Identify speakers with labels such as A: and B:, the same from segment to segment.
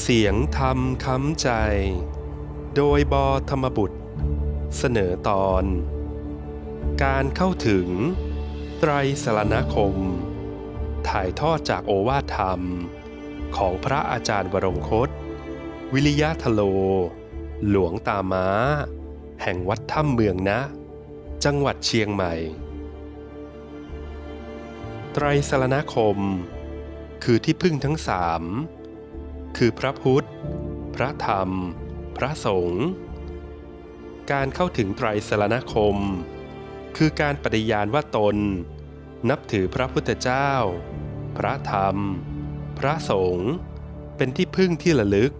A: เสียงธรรมค้ำใจ โดยบอธรรมบุตร เสนอตอน การเข้าถึง ไตรสรณคม ถ่ายทอดจากโอวาทธรรม ของพระอาจารย์วรงคต วิริยะทโล หลวงตาม้า แห่งวัดถ้ำเมืองนะ จังหวัดเชียงใหม่ ไตรสรณคม คือที่พึ่งทั้งสาม คือพระพุทธ พระธรรม พระสงฆ์ การเข้าถึงไตรสรณคม คือการปฏิญาณว่าตน นับถือพระพุทธเจ้า พระธรรม พระสงฆ์ เป็นที่พึ่งที่ระลึก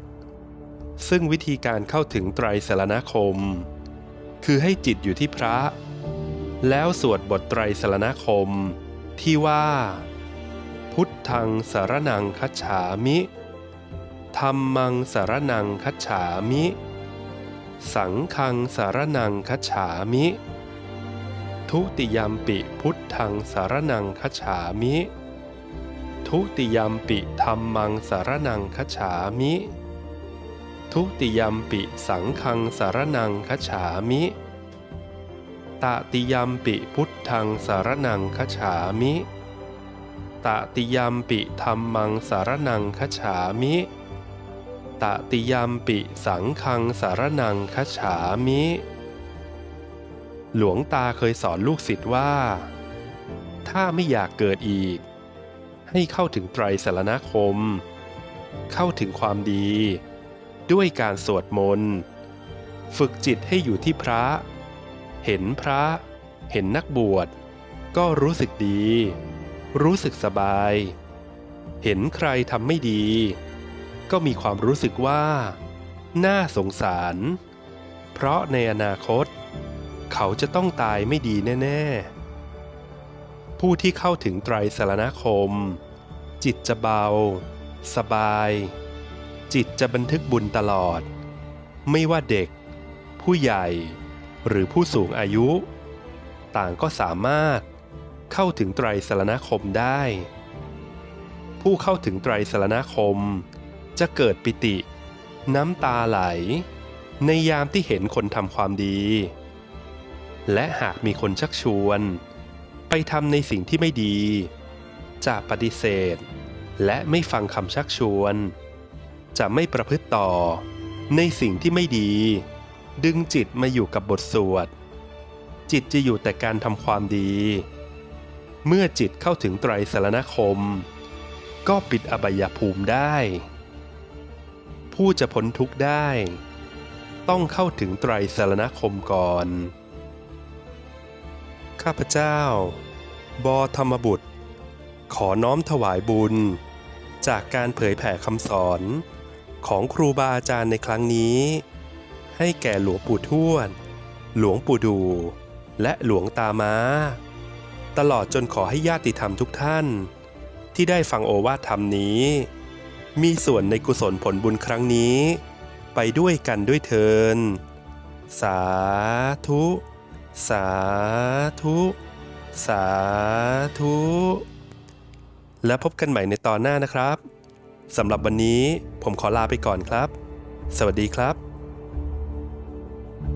A: ซึ่งวิธีการเข้าถึงไตรสรณคม คือให้จิตอยู่ที่พระ แล้วสวดบทไตรสรณคม ที่ว่า พุทธังสารนังคัจฉามิ ธรรมังสารนังคัจฉามิ สังฆังสารนังคัจฉามิ ทุติยมปิพุทธังสารนังคัจฉามิ ทุติยมปิธรรมังสารนังคัจฉามิ ทุติยมปิสังฆังสารนังคัจฉามิตติยมปิพุทธังสารนังคัจฉามิตติยมปิธรรมังสารนังคัจฉามิ ตติยมปิสังฆังสารนังคฉามิ หลวงตาเคยสอนลูกศิษย์ว่า ถ้าไม่อยากเกิดอีก ให้เข้าถึงไตรสารณคม เข้าถึงความดี ด้วยการสวดมนต์ฝึกจิตให้อยู่ที่พระ เห็นพระ เห็นนักบวช ก็รู้สึกดี รู้สึกสบาย เห็นใครทำไม่ดี ก็มีความรู้สึกว่า น่าสงสาร เพราะในอนาคต เขาจะต้องตายไม่ดีแน่ ๆ ผู้ที่เข้าถึงไตรสารณคม จิตจะเบา สบาย จิตจะบันทึกบุญตลอด ไม่ว่าเด็ก ผู้ใหญ่ หรือผู้สูงอายุ ต่างก็สามารถเข้าถึงไตรสารณคมได้ ผู้เข้าถึงไตรสารณคม จะเกิดปิติ น้ำตาไหล ในยามที่เห็นคนทำความดี และหากมีคนชักชวน ไปทำในสิ่งที่ไม่ดี จะปฏิเสธ และไม่ฟังคำชักชวน จะไม่ประพฤติต่อ ในสิ่งที่ไม่ดี ดึงจิตมาอยู่กับบทสวด จิตจะอยู่แต่การทำความดี เมื่อจิตเข้าถึงไตรสารณคมก็ปิดอบายภูมิได้ ผู้จะพ้นทุกข์ได้ ต้องเข้าถึงไตรสารณคมก่อน ข้าพเจ้า บอธรรมบุตร ขอน้อมถวายบุญ จากการเผยแผ่คำสอนของครูบาอาจารย์ในครั้งนี้ ให้แก่หลวงปู่ทวด หลวงปู่ดู และหลวงตาม้า ตลอดจนขอให้ญาติธรรมทุกท่าน ที่ได้ฟังโอวาทธรรมนี้ มีส่วนในกุศลผลบุญครั้งนี้ ไปด้วยกันด้วยเทิน สาธุ สาธุ สาธุ และพบกันใหม่ในตอนหน้านะครับสำหรับวันนี้ผมขอลาไปก่อนครับ สวัสดีครับ